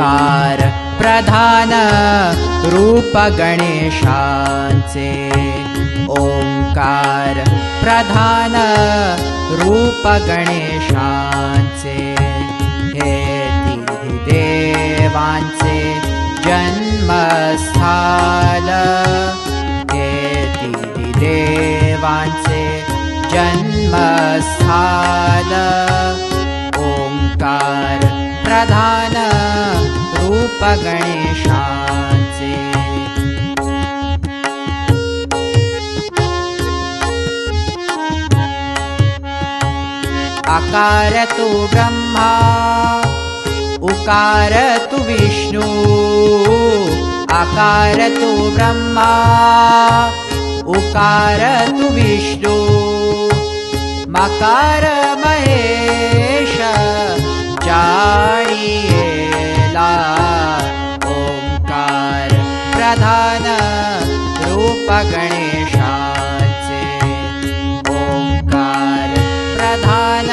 ओङ्कार प्रधान रूप गणेशांचे। ओङ्कार प्रधान रूप देवांचे जन्मस्थान। हे देवांचे जन्मस्थान। ओङ्कार प्रधान गणेशांचे आकार तु ब्रह्मा उकार तु विष्णु आकार तु ब्रह्मा उकार तु विष्णु। मकार महेश गणेशाचे ओङ्कार प्रधान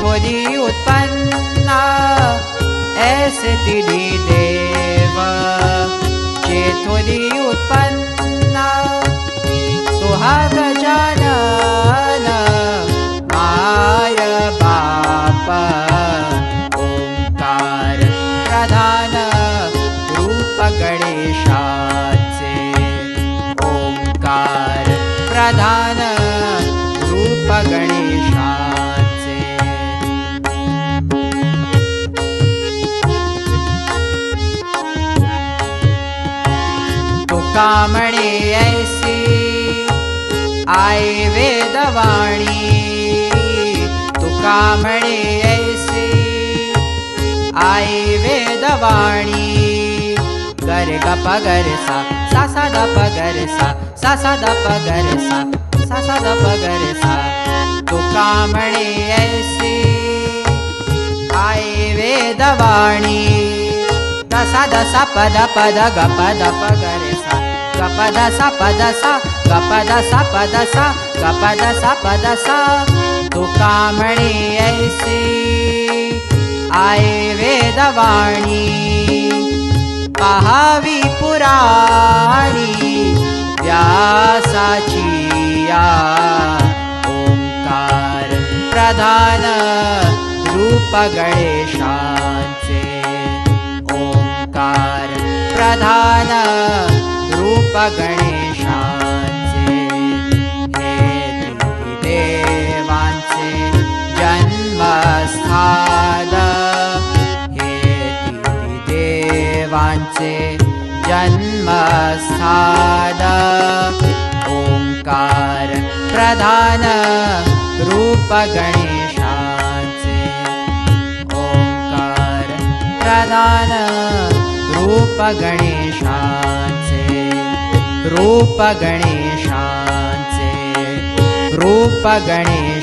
थोडी उत्पन्न ऐसे तिन्ही देव थोडी उत्पन्न जानन माय बाप ओंकार प्रधान रूप ओंकार प्रधान रूप गणेशाचे। तुकामणे ऐसी आई वेदवाणी तुकामणे ऐसी। आई वेदवाणी, गर गप गर सा सा सा द प गर सा सा सा द प गर सा सा सा द प गर सा तुकामणे ऐसी। आई वेदवाणी दसा दसा पद पद ग पद प गर सा। गपद सपद सा गपद सपद सा गपद सपद सा तू कामणी ऐसी, आए वेदवाणी। पहावी पुराणी, व्यासाची ओंकार प्रधान रूप गणेशाचे। ओंकार प्रधान देवांचे जन्मस्थान। हे तिन्ही देवांचे जन्मस्थान। ओंकार प्रधान रूप गणेशांचे ओंकार प्रधान रूप गणेशांचे रूप गणेशांचे रूप गणेश